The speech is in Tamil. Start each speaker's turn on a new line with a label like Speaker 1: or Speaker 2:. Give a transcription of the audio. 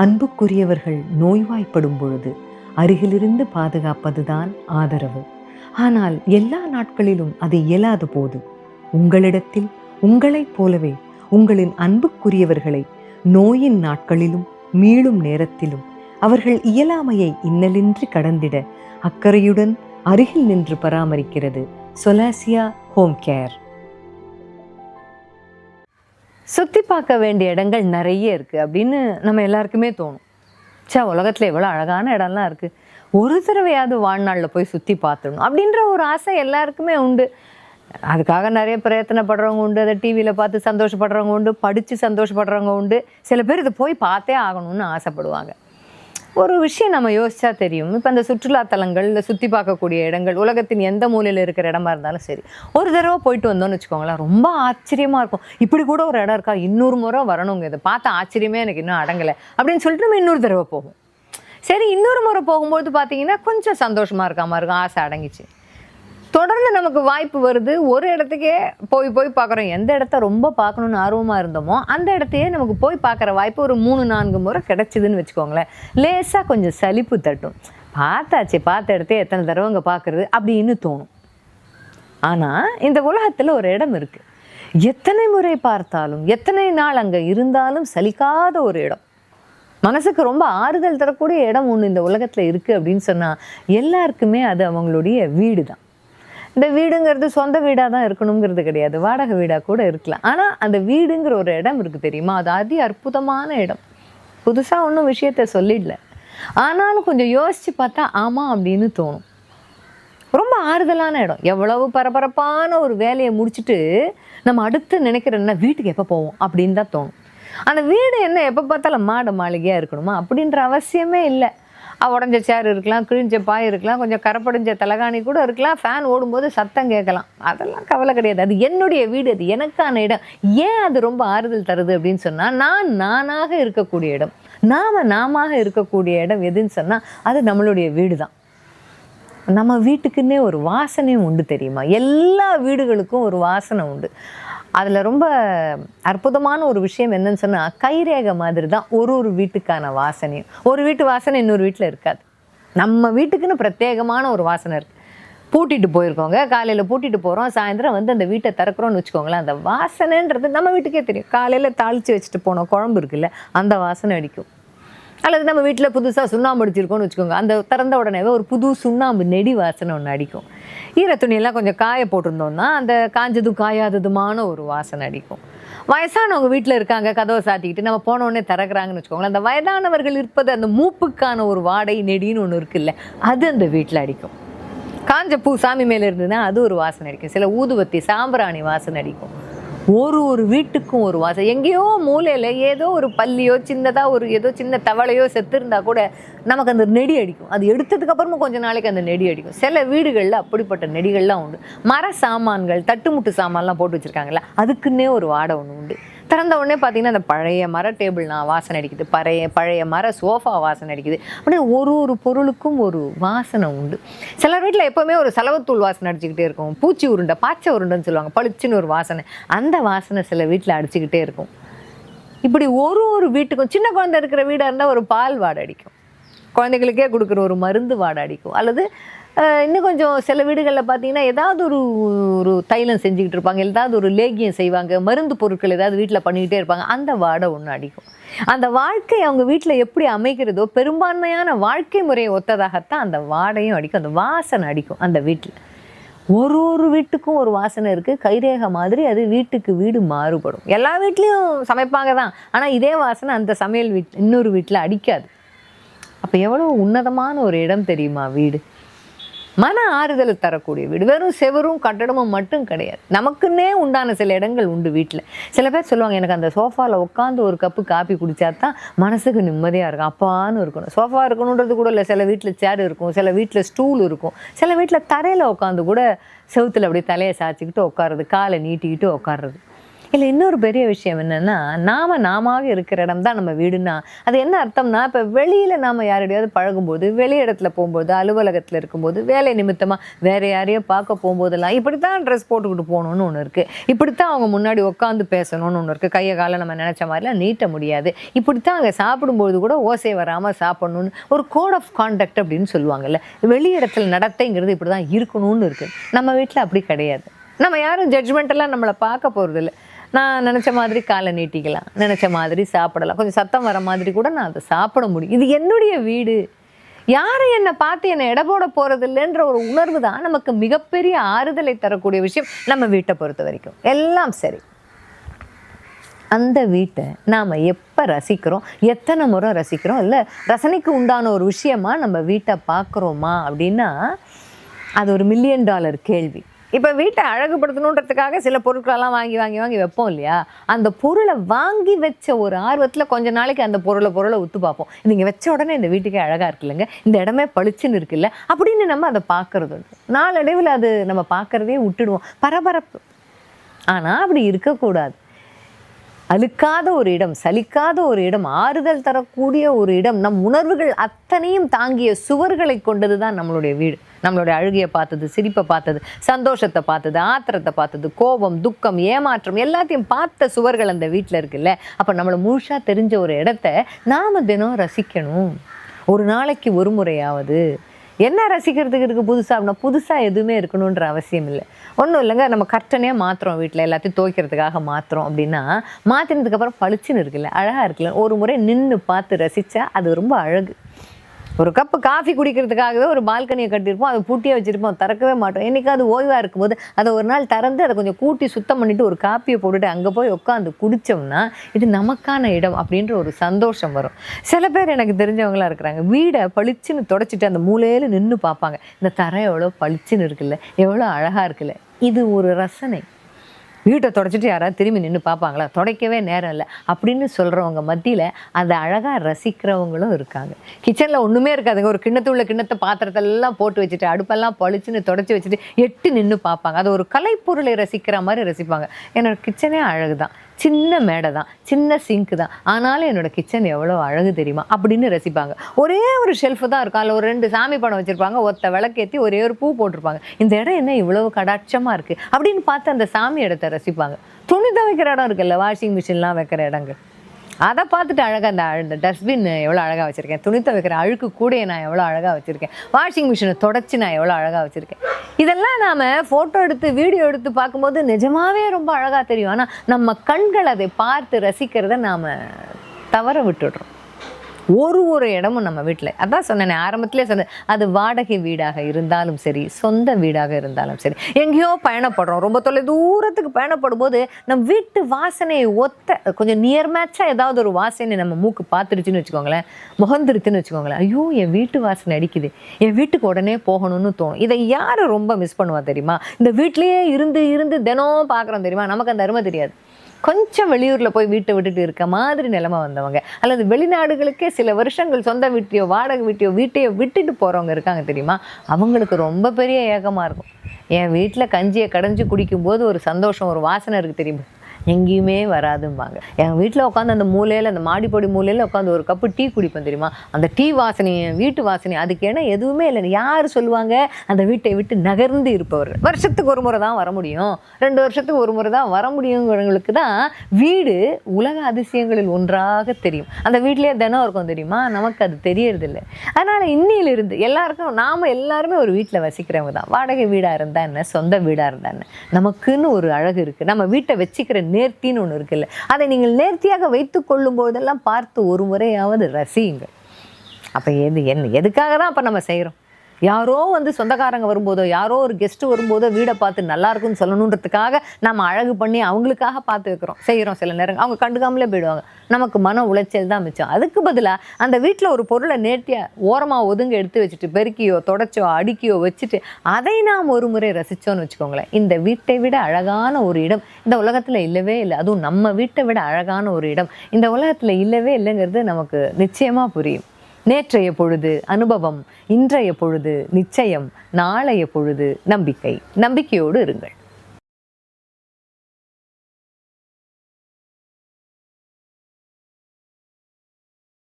Speaker 1: அன்புக்குரியவர்கள் நோய்வாய்ப்படும் பொழுது அருகிலிருந்து பாதுகாப்பதுதான் ஆதரவு. ஆனால் எல்லா நாட்களிலும் அது இயலாத போது உங்களிடத்தில் உங்களைப் போலவே உங்களின் அன்புக்குரியவர்களை நோயின் நாட்களிலும் மீளும் நேரத்திலும் அவர்கள் இயலாமையை இன்னலின்றி கடந்திட அக்கறையுடன் அருகில் நின்று பராமரிக்கிறது சொலாசியா ஹோம் கேர். சுற்றி பார்க்க வேண்டிய இடங்கள் நிறைய இருக்குது அப்படின்னு நம்ம எல்லாருக்குமே தோணும். ச்சே உலகத்தில் எவ்வளோ அழகான இடம்லாம் இருக்குது ஒரு தடவையாவது வாழ்நாளில் போய் சுற்றி பார்த்துடணும் அப்படின்ற ஒரு ஆசை எல்லாருக்குமே உண்டு. அதுக்காக நிறைய பிரயத்தனப்படுறவங்க உண்டு அதை டிவியில் பார்த்து சந்தோஷப்படுறவங்க உண்டு படித்து சந்தோஷப்படுறவங்க உண்டு. சில பேர் இதை போய் பார்த்தே ஆகணும்னு ஆசைப்படுவாங்க. ஒரு விஷயம் நம்ம யோசிச்சா தெரியும். இப்போ அந்த சுற்றுலாத்தலங்கள் இல்லை சுற்றி பார்க்கக்கூடிய இடங்கள் உலகத்தின் எந்த மூலையில் இருக்கிற இடமா இருந்தாலும் சரி ஒரு தடவை போயிட்டு வந்தோம்னு வச்சுக்கோங்களேன் ரொம்ப ஆச்சரியமாக இருக்கும். இப்படி கூட ஒரு இடம் இருக்கா? இன்னொரு முறை வரணுங்க. இதை பார்த்த ஆச்சரியமே எனக்கு இன்னும் அடங்கலை. அப்படின்னு சொல்லிட்டு நம்ம இன்னொரு தடவை போவோம். சரி இன்னொரு முறை போகும்போது பார்த்தீங்கன்னா கொஞ்சம் சந்தோஷமாக இருக்காமல் இருக்கும். ஆசை அடங்கிச்சு. தொடர்ந்து நமக்கு வாய்ப்பு வருது. ஒரு இடத்துக்கே போய் போய் பார்க்குறோம். எந்த இடத்த ரொம்ப பார்க்கணுன்னு ஆர்வமாக இருந்தோமோ அந்த இடத்தையே நமக்கு போய் பார்க்குற வாய்ப்பு ஒரு மூணு நான்கு முறை கிடச்சிதுன்னு வச்சுக்கோங்களேன். லேசாக கொஞ்சம் சலிப்பு தட்டும். பார்த்தாச்சு பார்த்த இடத்தையே எத்தனை தடவை அங்கே பார்க்குறது அப்படின்னு தோணும். ஆனால் இந்த உலகத்தில் ஒரு இடம் இருக்குது எத்தனை முறை பார்த்தாலும் எத்தனை நாள் அங்கே இருந்தாலும் சலிக்காத ஒரு இடம். மனசுக்கு ரொம்ப ஆறுதல் தரக்கூடிய இடம் ஒன்று இந்த உலகத்தில் இருக்குது அப்படின்னு சொன்னால் எல்லாருக்குமே அது அவங்களுடைய வீடு தான் இந்த வீடுங்கிறது சொந்த வீடாக தான் இருக்கணுங்கிறது கிடையாது. வாடகை வீடாக கூட இருக்கலாம். ஆனால் அந்த வீடுங்கிற ஒரு இடம் இருக்குது தெரியுமா? அது அதி அற்புதமான இடம். புதுசாக ஒன்றும் விஷயத்த சொல்லிடல. ஆனாலும் கொஞ்சம் யோசித்து பார்த்தா ஆமாம் அப்படின்னு தோணும். ரொம்ப ஆறுதலான இடம். எவ்வளவு பரபரப்பான ஒரு வேலையை முடிச்சுட்டு நம்ம அடுத்து நினைக்கிறோன்னா வீட்டுக்கு எப்போ போவோம் அப்படின்னு தான் தோணும். அந்த வீடு என்ன எப்போ பார்த்தாலும் மாட மாளிகையாக இருக்கணுமா? அப்படின்ற அவசியமே இல்லை. உடஞ்ச சேர் இருக்கலாம் கிழிஞ்ச பாய் இருக்கலாம் கொஞ்சம் கரப்படைஞ்ச தலகாணி கூட இருக்கலாம் ஃபேன் ஓடும்போது சத்தம் கேட்கலாம். அதெல்லாம் கவலை கிடையாது. அது என்னுடைய வீடு அது எனக்கான இடம். ஏன் அது ரொம்ப ஆறுதல் தருது அப்படின்னு சொன்னால் நான் நானாக இருக்கக்கூடிய இடம். நாம நாமாக இருக்கக்கூடிய இடம் எதுன்னு சொன்னால் அது நம்மளுடைய வீடு தான் நம்ம வீட்டுக்குன்னே ஒரு வாசனையும் உண்டு தெரியுமா? எல்லா வீடுகளுக்கும் ஒரு வாசனை உண்டு. அதில் ரொம்ப அற்புதமான ஒரு விஷயம் என்னன்னு சொன்னால் கைரேகை மாதிரி தான் ஒரு ஒரு வீட்டுக்கான வாசனையும். ஒரு வீட்டு வாசனை இன்னொரு வீட்டில் இருக்காது. நம்ம வீட்டுக்குன்னு பிரத்யேகமான ஒரு வாசனை இருக்குது பூட்டிட்டு போயிருக்கோங்க காலையில் பூட்டிட்டு போகிறோம் சாயந்தரம் வந்து அந்த வீட்டை திறக்கிறோன்னு வச்சுக்கோங்களேன் அந்த வாசனைன்றது நம்ம வீட்டுக்கே தெரியும். காலையில் தாளித்து வச்சுட்டு போனோம் குழம்பு இருக்குல்ல அந்த வாசனை அடிக்கும். அல்லது நம்ம வீட்டில் புதுசாக சுண்ணாம்பு அடிச்சிருக்கோம்னு வச்சுக்கோங்க அந்த திறந்த உடனேவே ஒரு புது சுண்ணாம்பு நெடி வாசனை ஒன்று அடிக்கும். ஈர துணியெல்லாம் கொஞ்சம் காய போட்டிருந்தோம்னா அந்த காஞ்சதும் காயாததுமான ஒரு வாசனை அடிக்கும். வயசானவங்க வீட்டில் இருக்காங்க கதவை சாத்திக்கிட்டு நம்ம போன உடனே திறக்கிறாங்கன்னு வச்சுக்கோங்களேன் அந்த வயதானவர்கள் இருப்பது அந்த மூப்புக்கான ஒரு வாடை நெடின்னு ஒன்று இருக்குல்ல அது அந்த வீட்டில் அடிக்கும். காஞ்ச பூ சாமி மேலே இருந்ததுன்னா அது ஒரு வாசனை அடிக்கும். சில ஊதுவத்தி சாம்பிராணி வாசனை அடிக்கும். ஒரு ஒரு வீட்டுக்கும் ஒரு வாசல் எங்கேயோ மூலையில் ஏதோ ஒரு பல்லியோ சின்னதாக ஒரு ஏதோ சின்ன தவளையோ செத்துருந்தா கூட நமக்கு அந்த நெடி அடிக்கும். அது எடுத்ததுக்கப்புறமும் கொஞ்சம் கொஞ்ச நாளைக்கு அந்த நெடி அடிக்கும். சில வீடுகளில் அப்படிப்பட்ட நெடிகள்லாம் உண்டு. மர சாமான்கள் தட்டுமுட்டு சாமான்லாம் போட்டு வச்சுருக்காங்கல்ல அதுக்குன்னே ஒரு வாடை ஒன்று உண்டு. திறந்த உடனே பார்த்தீங்கன்னா அந்த பழைய மர டேபிள்னா வாசனை அடிக்குது. பழைய பழைய மர சோஃபா வாசனை அடிக்குது. அப்படின்னு ஒரு ஒரு பொருளுக்கும் ஒரு வாசனை உண்டு. சிலர் வீட்டில் எப்போவுமே ஒரு செலவுத்தூள் வாசனை அடிச்சுக்கிட்டே இருக்கும். பூச்சி உருண்டை பாச்சை உருண்டைன்னு சொல்லுவாங்க. பளிச்சுன்னு ஒரு வாசனை. அந்த வாசனை சில வீட்டில் அடிச்சுக்கிட்டே இருக்கும். இப்படி ஒரு ஒரு வீட்டுக்கும் சின்ன குழந்தை இருக்கிற வீடாக இருந்தால் ஒரு பால் வாடை அடிக்கும். குழந்தைகளுக்கே கொடுக்குற ஒரு மருந்து வாடை அடிக்கும். அல்லது இன்னும் கொஞ்சம் சில வீடுகளில் பார்த்தீங்கன்னா ஏதாவது ஒரு ஒரு தைலம் செஞ்சுக்கிட்டு இருப்பாங்க ஏதாவது ஒரு லேகியம் செய்வாங்க மருந்து பொருட்கள் ஏதாவது வீட்டில் பண்ணிக்கிட்டே இருப்பாங்க அந்த வாடை ஒன்று அடிக்கும். அந்த வாழ்க்கை அவங்க வீட்டில் எப்படி அமைக்கிறதோ பெரும்பான்மையான வாழ்க்கை முறையை ஒத்ததாகத்தான் அந்த வாடையும் அடிக்கும் அந்த வாசனை அடிக்கும் அந்த வீட்டில் ஒரு ஒரு வீட்டுக்கும் ஒரு வாசனை இருக்குது கைரேகை மாதிரி அது வீட்டுக்கு வீடு மாறுபடும். எல்லா வீட்லேயும் சமைப்பாங்க தான் ஆனால் இதே வாசனை அந்த சமையல் வீட் இன்னொரு வீட்டில் அடிக்காது. அப்போ எவ்வளோ உன்னதமான ஒரு இடம் தெரியுமா வீடு? மன ஆறுதலை தரக்கூடிய வீடு. வெறும் செவரும் கட்டடமும் மட்டும் கிடையாது. நமக்குன்னே உண்டான சில இடங்கள் உண்டு வீட்டில் சில பேர் சொல்லுவாங்க எனக்கு அந்த சோஃபாவில் உட்காந்து ஒரு கப்பு காப்பி குடிச்சா தான் மனசுக்கு நிம்மதியாக இருக்கும். அப்பான்னு இருக்கணும். சோஃபா இருக்கணுன்றது கூட இல்லை. சில வீட்டில் சேர் இருக்கும் சில வீட்டில் ஸ்டூல் இருக்கும். சில வீட்டில் தரையில் உட்காந்து கூட செவுத்துல அப்படியே தலையை சாய்ச்சிக்கிட்டு உட்காருறது காலை நீட்டிக்கிட்டு உட்காருறது இல்லை இன்னொரு பெரிய விஷயம் என்னென்னா நாம நாம இருக்கிற இடம் தான் நம்ம வீடுன்னா அது என்ன அர்த்தம்னா இப்போ வெளியில் நாம் யாரோடையாவது பழகும்போது வெளி இடத்துல போகும்போது அலுவலகத்தில் இருக்கும்போது வேலை நிமித்தமாக வேறு யாரையோ பார்க்க போகும்போதெல்லாம் இப்படி தான் ட்ரெஸ் போட்டுக்கிட்டு போகணும்னு ஒன்று இருக்குது இப்படி தான் அவங்க முன்னாடி உட்காந்து பேசணும்னு ஒன்று இருக்குது கையை காலை நம்ம நினச்ச மாதிரிலாம் நீட்ட முடியாது. இப்படி தான் அங்கே சாப்பிடும்போது கூட ஓசை வராமல் சாப்பிடணும்னு ஒரு கோட் ஆஃப் கான்டக்ட் அப்படின்னு சொல்லுவாங்கல்ல. வெளி இடத்துல நடத்தைங்கிறது இப்படி தான் இருக்கணும்னு இருக்குது நம்ம வீட்டில் அப்படி கிடையாது. நம்ம யாரும் ஜட்ஜ்மெண்ட்டெல்லாம் நம்மளை பார்க்க போகிறதில்ல நான் நினச்ச மாதிரி காலை நீட்டிக்கலாம். நினச்ச மாதிரி சாப்பிடலாம். கொஞ்சம் சத்தம் வர மாதிரி கூட நான் அதை சாப்பிட முடியும். இது என்னுடைய வீடு. யாரும் என்னை பார்த்து என்னை எடை போட போகிறதில்லைன்ற ஒரு உணர்வு தான் நமக்கு மிகப்பெரிய ஆறுதலை தரக்கூடிய விஷயம் நம்ம வீட்டை பொறுத்த வரைக்கும். எல்லாம் சரி. அந்த வீட்டை நாம் எப்போ ரசிக்கிறோம்? எத்தனை முறை ரசிக்கிறோம்? இல்லை ரசனைக்கு உண்டான ஒரு விஷயமா நம்ம வீட்டை பார்க்குறோமா அப்படின்னா அது ஒரு மில்லியன் டாலர் கேள்வி. இப்போ வீட்டை அழகுபடுத்தணுன்றதுக்காக சில பொருட்களெல்லாம் வாங்கி வாங்கி வாங்கி வைப்போம் இல்லையா? அந்த பொருளை வாங்கி வச்ச ஒரு ஆர்வத்தில் கொஞ்ச நாளைக்கு அந்த பொருளை பொருளை ஒத்து பார்ப்போம். நீங்கள் வச்ச உடனே இந்த வீட்டுக்கே அழகாக இருக்குல்லங்க. இந்த இடமே பளிச்சுன்னு இருக்குல்ல. அப்படின்னு நம்ம அதை பார்க்கறது உண்டு. நாளடைவில் அது நம்ம பார்க்கறதே விட்டுடுவோம். பரபரப்பு. ஆனால் அப்படி இருக்கக்கூடாது. அழுக்காத ஒரு இடம் சலிக்காத ஒரு இடம் ஆறுதல் தரக்கூடிய ஒரு இடம் நம் உணர்வுகள் அத்தனையும் தாங்கிய சுவர்களை கொண்டது தான் நம்மளுடைய வீடு. நம்மளுடைய அழுகையை பார்த்தது சிரிப்பை பார்த்தது சந்தோஷத்தை பார்த்தது ஆத்திரத்தை பார்த்தது கோபம் துக்கம் ஏமாற்றம் எல்லாத்தையும் பார்த்த சுவர்கள் அந்த வீட்டில் இருக்குல்ல? அப்போ நம்மளை முழுசாக தெரிஞ்ச ஒரு இடத்த நாம் தினம் ரசிக்கணும். ஒரு நாளைக்கு ஒரு முறையாவது. என்ன ரசிக்கிறதுக்கு இருக்குது புதுசாக அப்படின்னா புதுசாக எதுவுமே இருக்கணுன்ற அவசியம் இல்லை. ஒன்றும் இல்லைங்க நம்ம கர்ட்டனே மாற்றுறோம் வீட்டில் எல்லாத்தையும் துவைக்கிறதுக்காக மாற்றுறோம் அப்படின்னா மாற்றினதுக்கப்புறம் பளிச்சுன்னு இருக்குல்ல அழகாக இருக்குல்ல ஒரு முறை நின்று பார்த்து ரசித்தா அது ரொம்ப அழகு. ஒரு கப்பு காஃபி குடிக்கிறதுக்காகவே ஒரு பால்கனியை கட்டியிருப்போம். அதை பூட்டியே வச்சுருப்போம். திறக்கவே மாட்டோம். என்றைக்காவது ஓய்வாக இருக்கும்போது அதை ஒரு நாள் திறந்து அதை கொஞ்சம் கூட்டி சுத்தம் பண்ணிவிட்டு ஒரு காப்பியை போட்டுட்டு அங்கே போய் உட்காந்து குடித்தோம்னா இது நமக்கான இடம் அப்படின்ற ஒரு சந்தோஷம் வரும். சில பேர் எனக்கு தெரிஞ்சவங்களா இருக்கிறாங்க. வீடை பளிச்சுன்னு தொடச்சிட்டு அந்த மூலையில் நின்று பார்ப்பாங்க. இந்த தரை எவ்வளோ பளிச்சுன்னு இருக்குல்ல எவ்வளோ அழகாக இருக்குல்ல. இது ஒரு ரசனை. வீட்டை தொடச்சிட்டு யாராவது திரும்பி நின்று பார்ப்பாங்களா? துடைக்கவே நேரம் இல்லை. அப்படின்னு சொல்கிறவங்க மத்தியில் அதை அழகாக ரசிக்கிறவங்களும் இருக்காங்க. கிச்சனில் ஒன்றுமே இருக்காதுங்க. ஒரு கிண்ணத்து உள்ள கிண்ணத்தை பாத்திரத்தெல்லாம் போட்டு வச்சுட்டு அடுப்பெல்லாம் பளிச்சுன்னு தொடச்சி வச்சுட்டு எட்டு நின்று பார்ப்பாங்க. அதை ஒரு கலைப்பொருளை ரசிக்கிற மாதிரி ரசிப்பாங்க. என்னோட கிச்சனே அழகு தான் சின்ன மேடை தான் சின்ன சிங்க் தான். ஆனாலும் என்னோட கிச்சன் எவ்வளோ அழகு தெரியுமா? அப்படின்னு ரசிப்பாங்க. ஒரே ஒரு ஷெல்ஃபு தான் இருக்கும். அதில் ஒரு ரெண்டு சாமி படம் வச்சுருப்பாங்க. ஒத்த விளக்கேற்றி ஒரே ஒரு பூ போட்டிருப்பாங்க. இந்த இடம் என்ன இவ்வளவு கடாட்சமாக இருக்குது அப்படின்னு பார்த்து அந்த சாமி இடத்த ரசிப்பாங்க. துணி துவைக்கிற இடம் இருக்குல்ல வாஷிங் மிஷின்லாம் வைக்கிற இடங்கள். அதை பார்த்துட்டு அழகாக அந்த இந்த டஸ்ட்பின் எவ்வளோ அழகாக வச்சுருக்கேன். துணி துவைக்கிற அழுக்கு கூடையை நான் எவ்வளோ அழகாக வச்சுருக்கேன். வாஷிங் மிஷினை தொடச்சி நான் எவ்வளோ அழகாக வச்சுருக்கேன். இதெல்லாம் நாம் ஃபோட்டோ எடுத்து வீடியோ எடுத்து பார்க்கும்போது நிஜமாகவே ரொம்ப அழகாக தெரியும். ஆனால் நம்ம கண்கள் அதை பார்த்து ரசிக்கிறத நாம் தவற விட்டுடுறோம். ஒரு ஒரு இடமும் நம்ம வீட்டில் அதான் சொன்னேன் ஆரம்பத்திலே சொன்னேன் அது வாடகை வீடாக இருந்தாலும் சரி சொந்த வீடாக இருந்தாலும் சரி. எங்கேயோ பயணப்படுறோம். ரொம்ப தொலை தூரத்துக்கு பயணப்படும் போது நம்ம வீட்டு வாசனையை ஒத்த கொஞ்சம் நியர் மேட்சாக ஏதாவது ஒரு வாசனை நம்ம மூக்கு பார்த்துருச்சுன்னு வச்சுக்கோங்களேன். முகந்துருச்சுன்னு வச்சுக்கோங்களேன். ஐயோ என் வீட்டு வாசனை அடிக்குது. என் வீட்டுக்கு உடனே போகணும்னு தோணும். இதை யார் ரொம்ப மிஸ் பண்ணுவா தெரியுமா? இந்த வீட்லேயே இருந்து இருந்து தினம் பார்க்குறோம் தெரியுமா? நமக்கு அந்த அருமை தெரியாது. கொஞ்சம் வெளியூரில் போய் வீட்டை விட்டுட்டு இருக்க மாதிரி நிலைமை வந்தவங்க. அல்லது வெளிநாடுகளுக்கே சில வருஷங்கள் சொந்த வீட்டையோ வாடகை வீட்டையோ வீட்டையோ விட்டுட்டு போகிறவங்க இருக்காங்க தெரியுமா? அவங்களுக்கு ரொம்ப பெரிய ஏகமாக இருக்கும். என் வீட்டில் கஞ்சியை கடைஞ்சி குடிக்கும்போது ஒரு சந்தோஷம் ஒரு வாசனை இருக்குது தெரியுமா? எங்கேயுமே வராதும்பாங்க. என் வீட்டில் உட்காந்து அந்த மூலையில் அந்த மாடிப்பொடி மூலையில் உட்காந்து ஒரு கப்பு டீ குடிப்பேன் தெரியுமா? அந்த டீ வாசனை வீட்டு வாசனை அதுக்கு ஏன்னா எதுவுமே இல்லை. யார் சொல்லுவாங்க? அந்த வீட்டை விட்டு நகர்ந்து இருப்பவர்கள். வருஷத்துக்கு ஒரு முறை தான் வர முடியும். ரெண்டு வருஷத்துக்கு ஒரு முறை தான் வர முடியுங்கிறவங்களுக்கு தான் வீடு உலக அதிசயங்களில் ஒன்றாக தெரியும். அந்த வீட்டிலேயே தினம் இருக்கும் தெரியுமா? நமக்கு அது தெரியறதில்லை. அதனால் இன்னிலிருந்து எல்லாருக்கும் நாம் எல்லாருமே ஒரு வீட்டில் வசிக்கிறவங்க தான். வாடகை வீடாக இருந்தால் என்ன? சொந்த வீடாக இருந்தா என்ன? நமக்குன்னு ஒரு அழகு இருக்குது நம்ம வீட்டை வச்சுக்கிற நேர்த்தின்னு ஒன்று இருக்குல்ல. அதை நீங்கள் நேர்த்தியாக வைத்து கொள்ளும் போதெல்லாம் பார்த்து ஒரு முறையாவது ரசியுங்கள். அப்போ எது என்ன எதுக்காக தான் அப்போ நம்ம செய்கிறோம் யாரோ வந்து சொந்தக்காரங்க வரும்போதோ யாரோ ஒரு கெஸ்ட்டு வரும்போதோ வீடை பார்த்து நல்லா இருக்குன்னு சொல்லணுன்றதுக்காக நம்ம அழகு பண்ணி அவங்களுக்காக பார்த்து வைக்கிறோம். செய்கிறோம் சில நேரம் அவங்க கண்டுக்காமலே போயிடுவாங்க. நமக்கு மன உளைச்சல் தான் மிச்சம். அதுக்கு பதிலாக அந்த வீட்டில் ஒரு பொருளை நேர்த்தியாக ஓரமாக ஒதுங்க எடுத்து வச்சுட்டு பெருக்கியோ தொடச்சோ அடுக்கியோ வச்சுட்டு அதை நாம் ஒரு முறை ரசித்தோன்னு வச்சுக்கோங்களேன். இந்த வீட்டை விட அழகான ஒரு இடம் இந்த உலகத்தில் இல்லவே இல்லை. அதுவும் நம்ம வீட்டை விட அழகான ஒரு இடம். இந்த உலகத்தில் இல்லவே இல்லைங்கிறது நமக்கு நிச்சயமாக புரியும். நேற்றைய பொழுது அனுபவம் இன்றைய பொழுது நிச்சயம் நாளைய பொழுது நம்பிக்கை. நம்பிக்கையோடு இருங்கள்.